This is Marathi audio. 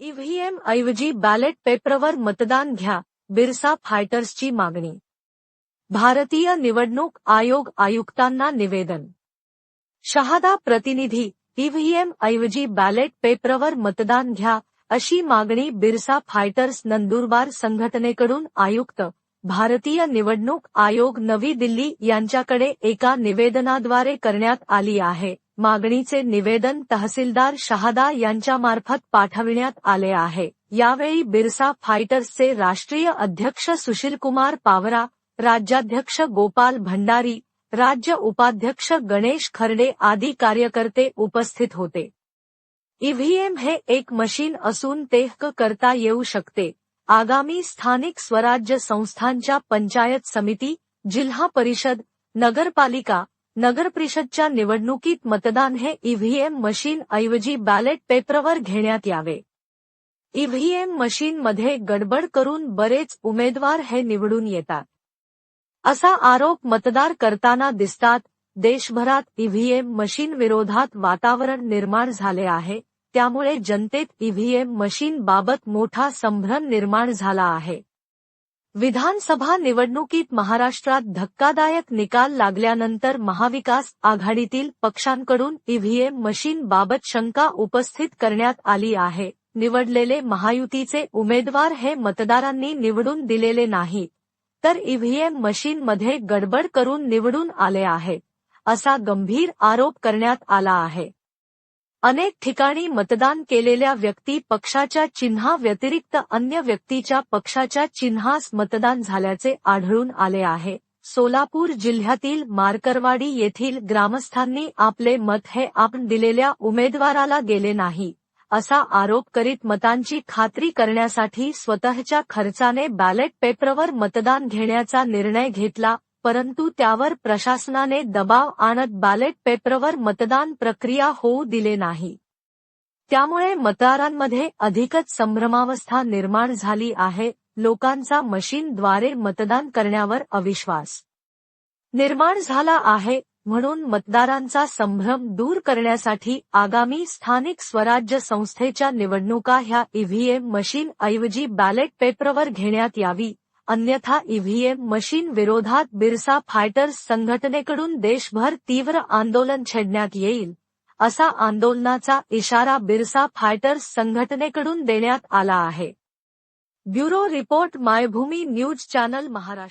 ईव्हीएम ऐवजी बॅलेट पेपरवर मतदान घ्या बिरसा फायटर्सची मागणी. भारतीय निवडणूक आयोग आयुक्तांना निवेदन. शहादा प्रतिनिधी ईव्हीएम ऐवजी बॅलेट पेपरवर मतदान घ्या अशी मागणी बिरसा फायटर्स नंदुरबार संघटनेकडून आयुक्त भारतीय निवडणूक आयोग नवी दिल्ली यांच्याकडे एका निवेदनाद्वारे करण्यात आली आहे. मागणीचे निवेदन तहसीलदार शहादा यांच्यामार्फत पाठविण्यात आले आहे. यावेळी बिरसा फायटर्सचे राष्ट्रीय अध्यक्ष सुशीलकुमार पावरा राज्याध्यक्ष गोपाल भंडारी राज्य उपाध्यक्ष गणेश खर्डे आदी कार्यकर्ते उपस्थित होते. ईव्हीएम हे एक मशीन असून ते हक करता येऊ शकते. आगामी स्थानिक स्वराज्य संस्थांच्या पंचायत समिती जिल्हा परिषद नगरपालिका नगर परिषदच्या निवडणुकीत मतदान हे ईव्हीएम मशीन ऐवजी बॅलेट पेपरवर घेण्यात यावे. ईव्हीएम मशीनमध्ये गडबड करून बरेच उमेदवार हे निवडून येतात. असा आरोप मतदार करताना दिसतात देशभरात ईव्हीएम मशीन विरोधात वातावरण निर्माण झाले आहे त्यामुळे जनतेत ईव्हीएम मशीन बाबत मोठा संभ्रम निर्माण झाला आहे. विधानसभा निवडणुकीत महाराष्ट्रात धक्कादायक निकाल लागल्यानंतर महाविकास आघाडीतील पक्षांकडून ईव्हीएम मशीन बाबत शंका उपस्थित करण्यात आली आहे. निवडलेले महायुतीचे उमेदवार हे मतदारांनी निवडून दिलेले नाही तर ईव्हीएम मशीनमध्ये गडबड करून निवडून आले आहे असा गंभीर आरोप करण्यात आला आहे. अनेक ठिकाणी मतदान केलेल्या व्यक्ती पक्षाच्या चिन्हा व्यतिरिक्त अन्य व्यक्तीच्या पक्षाच्या चिन्हास मतदान झाल्याचे आढळून आले आहे. सोलापूर जिल्ह्यातील मारकरवाडी येथील ग्रामस्थांनी आपले मत हे आपण दिलेल्या उमेदवाराला गेले नाही असा आरोप करीत मतांची खात्री करण्यासाठी स्वतःच्या खर्चाने बॅलेट पेपरवर मतदान घेण्याचा निर्णय घेतला परंतु त्यावर प्रशासनाने दबाव आणत बॅलेट पेपरवर मतदान प्रक्रिया होऊ दिले नाही. त्यामुळे मतदारांमध्ये अधिकच संभ्रमावस्था निर्माण झाली आहे लोकांचा मशीनद्वारे मतदान करण्यावर अविश्वास निर्माण झाला आहे म्हणून मतदारांचा संभ्रम दूर करण्यासाठी आगामी स्थानिक स्वराज्य संस्थेच्या निवडणुका ह्या ईव्हीएम मशीन ऐवजी बॅलेट पेपरवर घेण्यात यावी अन्यथा ईव्हीएम मशीन विरोधात बिरसा फायटर्स संघटनेकडून देशभर तीव्र आंदोलन छेडण्यात येईल असा आंदोलनाचा इशारा बिरसा फायटर्स संघटनेकडून देण्यात आला आहे. Bureau report Maybhumi news channel Maharashtra.